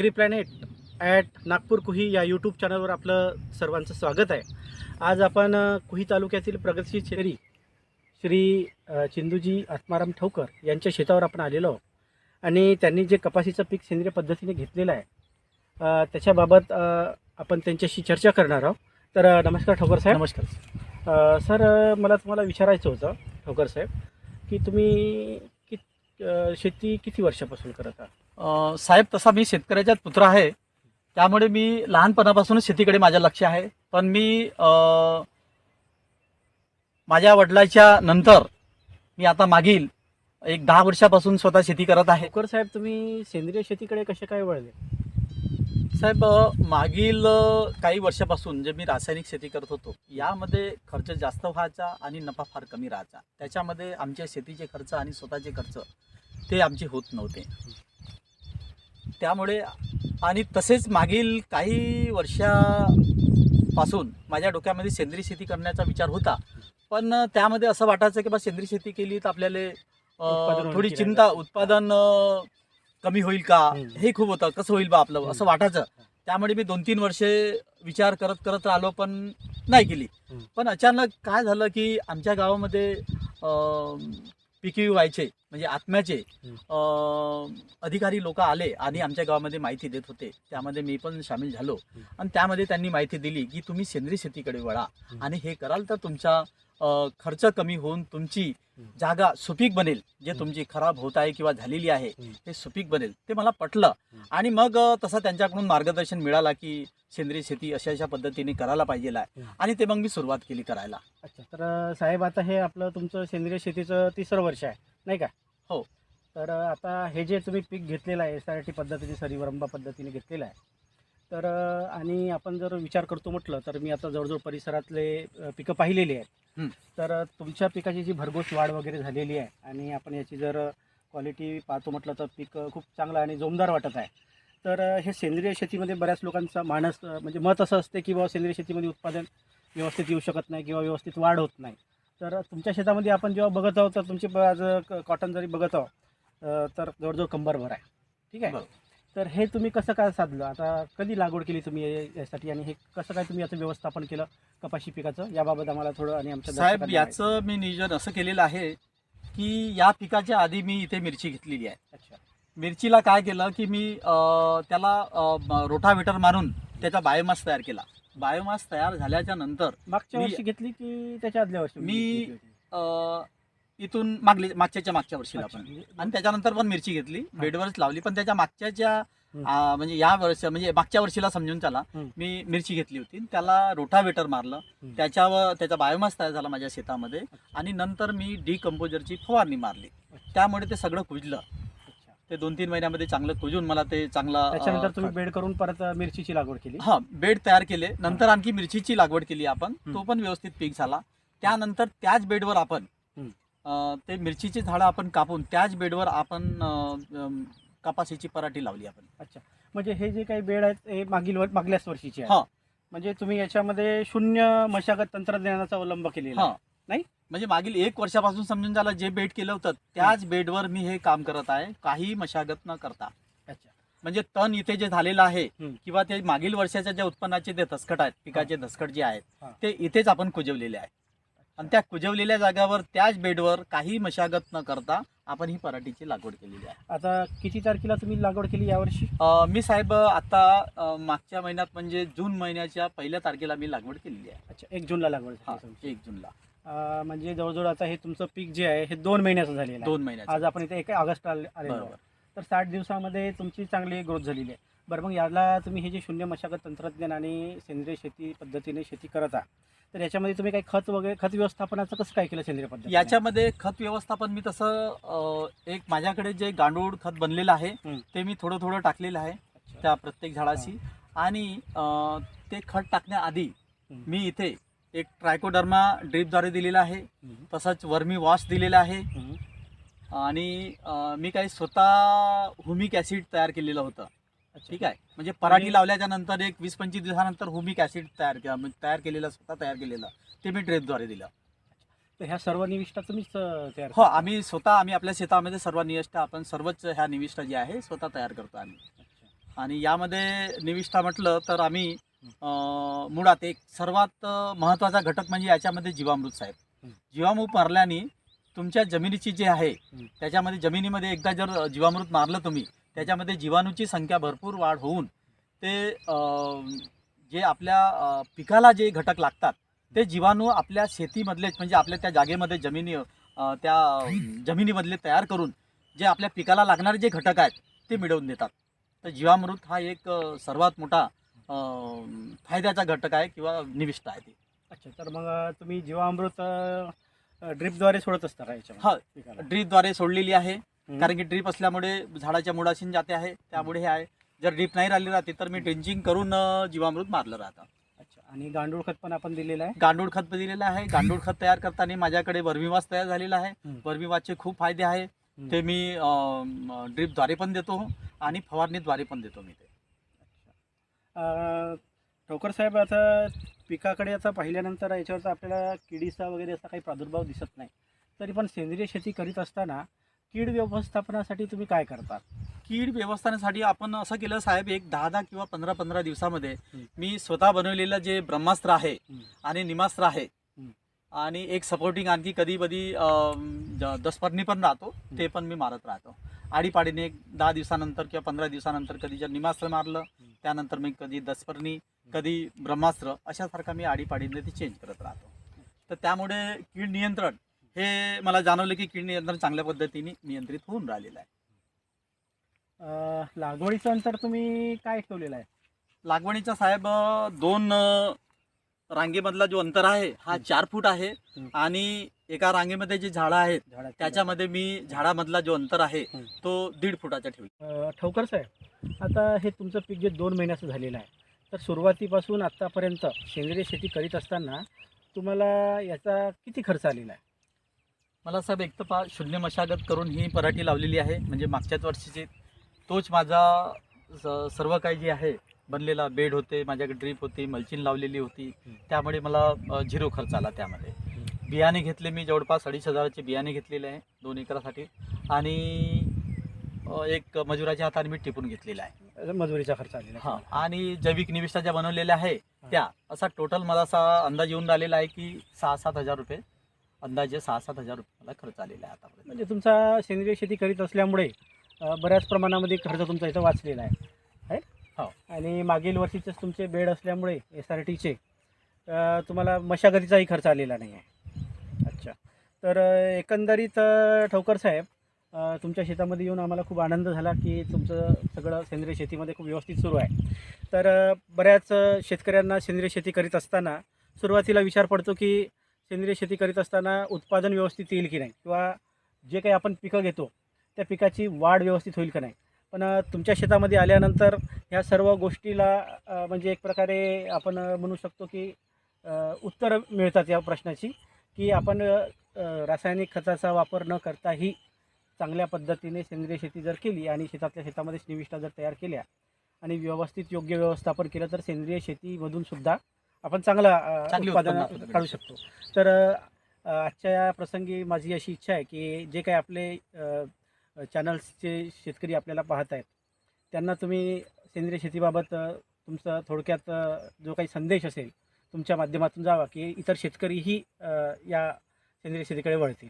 Agri planet at Nagpur Kuhi या YouTube चॅनलवर आपलं सर्वांचं स्वागत आहे. आज आपण कुही तालुक्यातील प्रगतशील श्री अ, चिंदूजी आत्माराम ठवकर यांच्या शेतावर आपण आलेलो आहोत. आणि त्यांनी जे कपाशीचं पीक सेंद्रिय पद्धतीने घेतलेलं आहे त्याच्याबाबत आपण त्यांच्याशी चर्चा करणार आहोत. तर नमस्कार ठोकर साहेब. नमस्कार. सर मला तुम्हाला विचारायचं होतं ठोकर साहेब की तुम्ही कि अ, शेती किती वर्षापासून करत आहात? साहेब तसा मी शेतकऱ्याचाच पुत्र आहे. त्यामुळे मी लहानपणापासूनच शेतीकडे माझं लक्ष आहे. पण मी माझ्या वडिलाच्या नंतर मी आता मागील एक दहा वर्षापासून स्वतः शेती करत आहे. ठोकर साहेब तुम्ही सेंद्रिय शेतीकडे कसे काय वळले? साहेब मागील काही वर्षापासून जे मी रासायनिक शेती करत होतो यामध्ये खर्च जास्त व्हायचा आणि नफा फार कमी राहायचा. त्याच्यामध्ये आमच्या शेतीचे खर्च आणि स्वतःचे खर्च ते आमचे होत नव्हते. त्यामुळे आणि तसेच मागील काही वर्षापासून माझ्या डोक्यामध्ये सेंद्रिय शेती करण्याचा विचार होता. पण त्यामध्ये असं वाटायचं की बा सेंद्रिय शेती केली तर आपल्याला थोडी चिंता उत्पादन कमी होईल का. हे खूप होतं. कसं होईल बा आपलं. असं वाटायचं. त्यामुळे मी दोन तीन वर्षे विचार करत करत राहिलो पण नाही केली. पण अचानक काय झालं की आमच्या गावामध्ये अं, पिकी व्हायचे म्हणजे आत्म्याचे अधिकारी लोक आले आणि आमच्या गावामध्ये माहिती देत होते त्यामध्ये मी पण सामील झालो. आणि त्यामध्ये त्यांनी माहिती दिली की तुम्ही सेंद्रिय शेतीकडे वळा. आणि हे कराल तर तुमचा खर्च कमी होऊन तुमची. जागा सुपीक बनेल जे. तुमची खराब होत आहे किंवा झालेली आहे. हे सुपीक बनेल ते मला पटलं. आणि मग तसं त्यांच्याकडून मार्गदर्शन मिळाला की सेंद्रिय शेती अशा अशा पद्धतीने करायला पाहिजे आहे. आणि ते मग मी सुरुवात केली करायला अच्छा तर साहेब आता हे आपलं तुमचं सेंद्रिय शेतीचं तिसरं वर्ष आहे नाही का हो. तर आता हे जे तुम्ही पीक घेतलेलं आहे एस आर टी पद्धतीने सरीवरंबा पद्धतीने घेतलेलं आहे तर आणि आपण जर विचार करतो म्हटलं तर मी आता जवळजवळ परिसरातले पिकं पाहिलेली आहेत. हं. तर तुमच्या पिकाची जी भरघोस वाढ वगैरे झालेली आहे आणि आपण याची जर क्वालिटी पाहतो म्हटलं तर पीक खूप चांगलं आणि जोमदार वाटत आहे. तर हे सेंद्रिय शेतीमध्ये बऱ्याच लोकांचा मानस म्हणजे मत असं असते की बाबा सेंद्रिय शेतीमध्ये उत्पादन व्यवस्थित येऊ शकत नाही किंवा व्यवस्थित वाढ होत नाही. तर तुमच्या शेतामध्ये आपण जेव्हा बघत आहोत तर तुमची आज कॉटन जरी बघत आहोत तर जवळजवळ कंबरभर आहे. ठीक आहे. तर हे तुम्ही कसं काय साधलं? आता कधी लागवड केली तुम्ही या- यासाठी? आणि हे कसं काय तुम्ही याचं व्यवस्थापन केलं कपाशी पिकाचं? याबाबत आम्हाला थोडं आणि आमच्या साहेब दर्शकांना याचं मी नियोजन असं केलेलं आहे की या पिकाच्या आधी मी इथे मिरची घेतलेली आहे. अच्छा. मिरचीला काय केलं की मी अ, त्याला रोटावेटर मारून त्याचा बायोमास तयार केला. बायोमास तयार झाल्याच्यानंतर मागच्या मी- वर्षी घेतली की त्याच्या आदल्या वर्षी मी- घेतली होती? अ, इथून मागली मागच्याच्या मागच्या वर्षीला अच्छा, पण म्हणजे- आणि त्याच्यानंतर पण मिरची घेतली बेडवरच लावली. पण त्याच्या मागच्याच्या म्हणजे या वर्ष म्हणजे मागच्या वर्षीला समजून चला. मी मिरची घेतली होती. त्याला रोटावेटर मारलं. त्याच्यावर त्याचा बायोमास तयार झाला माझ्या शेतामध्ये. आणि नंतर मी डी कंपोजरची फवारणी मारली. त्यामुळे ते सगळं कुजलं. ते दोन तीन महिन्यामध्ये चांगलं कुजून मला ते चांगला त्याच्यानंतर तुम्ही बेड करून परत मिरचीची लागवड केली? हा बेड तयार केले. नंतर आणखी मिरचीची लागवड केली आपण. तो पण व्यवस्थित पीक झाला. त्यानंतर त्याच बेडवर आपण ते मिरचीची झाडं आपण कापून त्याच बेडवर आपण कपाशीची पराठी लावली आपण अच्छा म्हणजे हे जे काही बेड आहेत हे मागील वर- मागल्याच वर्षीचे हा. म्हणजे तुम्ही याच्यामध्ये शून्य मशागत तंत्रज्ञानाचा अवलंब केलेला हा आहे. नाही? म्हणजे मागील एक वर्षापासून समजून झालं जे बेड केलं होतं त्याच बेडवर मी हे काम करत आहे काही मशागत न करता अच्छा म्हणजे तण इथे जे झालेलं आहे. किंवा ते मागील वर्षाच्या ज्या उत्पन्नाचे जे धसकट आहेत पिकाचे धसकट जे आहेत हा. ते इथेच आपण कुजवलेले आहे आणि त्या कुजवलेल्या जागावर त्याच बेडवर काही मशागत न करता आपण ही पराठीची लागवड केलेली आहे. आता किती तारखेला तुम्ही लागवड केली यावर्षी? मी साहेब आता मागच्या महिन्यात म्हणजे जून महिन्याच्या पहिल्या तारखेला मी लागवड केलेली आहे. अच्छा एक जूनला लागवड हा. एक जूनला. अं, म्हणजे जवळजवळ आता हे तुमचं पीक जे आहे हे दोन महिन्याचं झालेलं आहे. दोन महिन्याच्या आज आपण इथे एक ऑगस्ट आलेलो बरोबर. आहोत. तर साठ दिवसामध्ये तुमची चांगली ग्रोथ झालेली आहे. बरं मग याला तुम्ही हे जे शून्य मशागत तंत्रज्ञान आणि सेंद्रिय शेती पद्धतीने शेती करत आहात तर याच्यामध्ये तुम्ही काही खत वगैरे खत व्यवस्थापनाचं कसं काय केलं सेंद्रिय पद्धती याच्यामध्ये खत व्यवस्थापन मी तसं अ, एक माझ्याकडे जे गांडूळ खत बनलेलं आहे हं. ते मी थोडं थोडं टाकलेलं आहे त्या प्रत्येक झाडाची आणि अ, ते खत टाकण्याआधी हं. मी इथे एक ट्रायकोडर्मा ड्रीपद्वारे दिलेला आहे. तसंच वर्मी वॉश दिलेला आहे. आणि अ, मी काही स्वतः हुमिक ॲसिड तयार केलेलं होतं. ठीक आहे म्हणजे पराठी लावल्याच्या नंतर एक वीस पंचवीस दिवसानंतर हुमिक ॲसिड तयार के- म्हणजे तयार केलेलं स्वतः तयार केलेलं ते मी ड्रेपद्वारे दिलं तर ह्या सर्व निविष्ठा तुम्हीच तयार हो? आम्ही स्वतः आम्ही आपल्या शेतामध्ये सर्व निविष्ठा आपण सर्वच ह्या निविष्ठा जी आहे स्वतः तयार करतो आम्ही. आणि यामध्ये निविष्ठा म्हटलं तर आम्ही मुळात एक सर्वात महत्त्वाचा घटक म्हणजे याच्यामध्ये जीवामृत साहेब. जीवामृत मारल्याने तुमच्या जमिनीची जी आहे. त्याच्यामध्ये जमिनीमध्ये एकदा जर जीवामृत मारलं तुम्ही त्याच्यामध्ये जीवाणूची संख्या भरपूर वाढ होऊन ते जे आपल्या पिकाला जे घटक लागतात ते जीवाणू आपल्या शेतीमधलेच म्हणजे आपल्या त्या जागेमध्ये जमिनी त्या जमिनीमधले तयार करून जे आपल्या पिकाला लागणारे जे घटक आहेत ते मिळवून देतात तर जीवामृत हा एक सर्वात मोठा फायद्याचा घटक आहे किंवा निविष्ट आहे ते अच्छा तर मग तुम्ही जीवामृत ड्रिपद्वारे सोडत असता का याच्यामध्ये हा. ड्रीपद्वारे सोडलेली आहे. कारण की ड्रीप असल्यामुळे झाडाच्या मुळाशी जाते आहे त्यामुळे हे आहे. जर ड्रीप नाही राहिली राहते तर मी ड्रिंचिंग करून जीवामृत मारलं राहतं. अच्छा आणि गांडूळ खत पण आपण दिलेलं आहे? गांडूळ खत दिलेलं आहे. गांडूळ खत तयार करताना माझ्याकडे वर्मीवास तयार झालेला आहे. वर्मीवासचे खूप फायदे आहे. ते मी ड्रीपद्वारे पण देतो आणि फवारणीद्वारे पण देतो मी ते. ठोकर साहेब आता पिकाकडे आता पाहिल्यानंतर याच्यावर तर आपल्याला किडीचा वगैरे असा काही प्रादुर्भाव दिसत नाही. तरी पण सेंद्रिय शेती करीत असताना कीड व्यवस्थापनासाठी तुम्ही काय करता कीड व्यवस्थापनासाठी आपण असं केलं साहेब एक दहा दहा किंवा पंधरा पंधरा दिवसामध्ये. मी स्वतः बनवलेलं जे ब्रह्मास्त्र आहे. आणि निमास्त्र आहे. आणि एक सपोर्टिंग आणखी कधी कधी दसपर्णी पण राहतो ते पण मी मारत राहतो आडीपाडीने एक दहा दिवसानंतर किंवा पंधरा दिवसानंतर कधी जर निमास्त्र मारलं त्यानंतर मी कधी दसपर्णी कधी ब्रह्मास्त्र अशासारखा मी आडीपाडीने ते चेंज करत राहतो तर त्यामुळे कीड नियंत्रण हे मला जाणवलं की कीड नियंत्रण चांगल्या पद्धतीने नियंत्रित होऊन राहिलेलं आहे अं, लागवडीचं अंतर तुम्ही काय ठेवलेलं आहे लागवणीचा साहेब अ, दोन अ, रांगेमधला जो अंतर आहे हा हं. चार फूट आहे हं. आणि एका रांगेमध्ये जे झाडं आहेत त्याच्यामध्ये मी झाडामधला जो अंतर आहे हं. तो दीड फुटाचा ठेवला अं, ठोकर साहेब आता हे तुमचं पीक जे दोन महिन्याचं झालेलं आहे तर सुरुवातीपासून आत्तापर्यंत सेंद्रिय शेती करीत असताना तुम्हाला याचा किती खर्च आलेला आहे मला साहेब एक तर पा शून्य मशागत करून ही पराठी लावलेली आहे. म्हणजे मागच्याच वर्षीचे. तोच माझा स- सर्व काही जे आहे बनलेला बेड होते माझ्याकडे ड्रीप होती मल्चिन लावलेली होती. त्यामुळे मला झिरो खर्च आला त्यामध्ये. बियाणे घेतले मी जवळपास अडीच हजाराचे बियाणे घेतलेले आहे दोन एकरासाठी. आणि एक मजुराच्या हाताने मी टिपून घेतलेला आहे. मजुरीचा खर्च आलेला हां. आणि जैविक निविष्ठा ज्या बनवलेल्या आहे त्या. असा टोटल मला असा अंदाज येऊन राहिलेला आहे की सहा सात हजार रुपये. अंदाजे सहा सात हजार रुपये मला खर्च आलेला आहे आतापर्यंत. म्हणजे तुमचा सेंद्रिय शेती करीत असल्यामुळे अं, बऱ्याच प्रमाणामध्ये खर्च तुमचा इथं वाचलेला आहे. आहे हो. आणि मागील वर्षीचेच तुमचे बेड असल्यामुळे एस आर टीचे तुम्हाला मशागतीचाही खर्च आलेला नाही आहे. अच्छा. तर अं, एकंदरीत अं, ठोकर साहेब अं, तुमच्या शेतामध्ये येऊन आम्हाला खूप आनंद झाला की तुमचं सगळं सेंद्रिय शेतीमध्ये खूप व्यवस्थित सुरू आहे. तर अं, बऱ्याच अं, शेतकऱ्यांना सेंद्रिय शेती करीत असताना सुरुवातीला विचार पडतो की सेंद्रिय शेती करीत असताना उत्पादन व्यवस्थित येईल की नाही? किंवा जे काही आपण पिकं घेतो त्या पिकाची वाढ व्यवस्थित होईल का नाही? पण तुमच्या शेतामध्ये आल्यानंतर ह्या सर्व गोष्टीला म्हणजे एक प्रकारे आपण म्हणू शकतो की उत्तर मिळतात या प्रश्नाची की आपण रासायनिक खताचा वापर न करताही चांगल्या पद्धतीने सेंद्रिय शेती जर केली आणि शेतातल्या शेतामध्ये निविष्ठा जर तयार केल्या आणि व्यवस्थित योग्य व्यवस्थापन केलं तर सेंद्रिय शेतीमधूनसुद्धा आपण चांगला उत्पादन उत्पन्न काढू शकतो. तर अ, आजच्या या प्रसंगी माझी अशी इच्छा आहे की जे काही आपले चॅनल्सचे शेतकरी आपल्याला पाहत आहेत त्यांना तुम्ही सेंद्रिय शेतीबाबत अ, तुमचा थोडक्यात अ, जो काही संदेश असेल तुमच्या माध्यमातून जावा की इतर शेतकरीही अ, या सेंद्रिय शेतीकडे वळतील.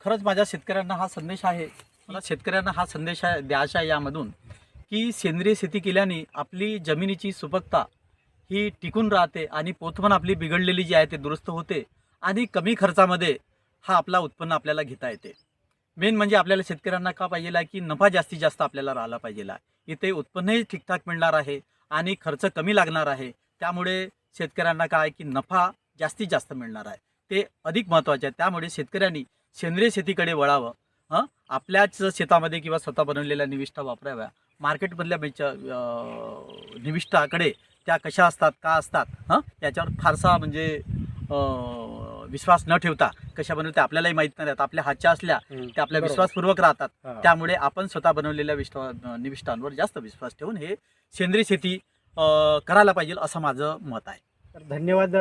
खरंच माझ्या शेतकऱ्यांना हा संदेश आहे मला शेतकऱ्यांना हा संदेश आहे द्यायचा आहे यामधून की सेंद्रिय शेती केल्याने आपली जमिनीची सुपकता ही टिकून राहते आणि पोतपण आपली बिघडलेली जी आहे ते दुरुस्त होते आणि कमी खर्चामध्ये हा आपला उत्पन्न आपल्याला घेता येते. मेन म्हणजे आपल्याला शेतकऱ्यांना का पाहिजे आहे की नफा जास्तीत जास्त आपल्याला राहिला पाहिजे आहे. इथे उत्पन्नही ठीकठाक मिळणार आहे आणि खर्च कमी लागणार आहे. त्यामुळे शेतकऱ्यांना काय की नफा जास्तीत जास्त मिळणार आहे. ते अधिक महत्त्वाचे आहे. त्यामुळे शेतकऱ्यांनी सेंद्रिय शेतीकडे वळावं. हां? आपल्याच शेतामध्ये किंवा स्वतः बनवलेल्या निविष्ठा वापराव्या. मार्केटमधल्या बेच निविष्ठाकडे त्या कशा असतात का असतात हां? याच्यावर फारसा म्हणजे विश्वास न ठेवता कशा बनवते आपल्यालाही माहीत नाही राहत. आपल्या हातच्या असल्या त्या आपल्या. विश्वासपूर्वक राहतात. त्यामुळे आपण स्वतः बनवलेल्या विष्ठा निविष्ठांवर जास्त विश्वास ठेवून हे सेंद्रिय शेती करायला पाहिजे असं माझं मत आहे. तर धन्यवाद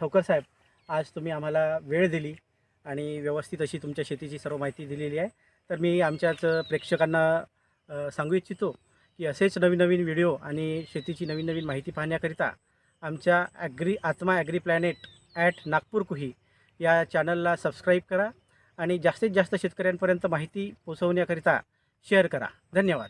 ठोकर साहेब. आज तुम्ही आम्हाला वेळ दिली आणि व्यवस्थित अशी तुमच्या शेतीची सर्व माहिती दिलेली आहे. तर मी आमच्याच प्रेक्षकांना सांगू इच्छितो की असेच नवीन नवीन व्हिडिओ आणि शेतीची नवीन नवीन माहिती पाहण्याकरिता आमच्या ॲग्री आत्मा agri planet at Nagpur Kuhi या चॅनलला सबस्क्राईब करा आणि जास्तीत जास्त शेतकऱ्यांपर्यंत माहिती पोचवण्याकरिता शेअर करा. धन्यवाद.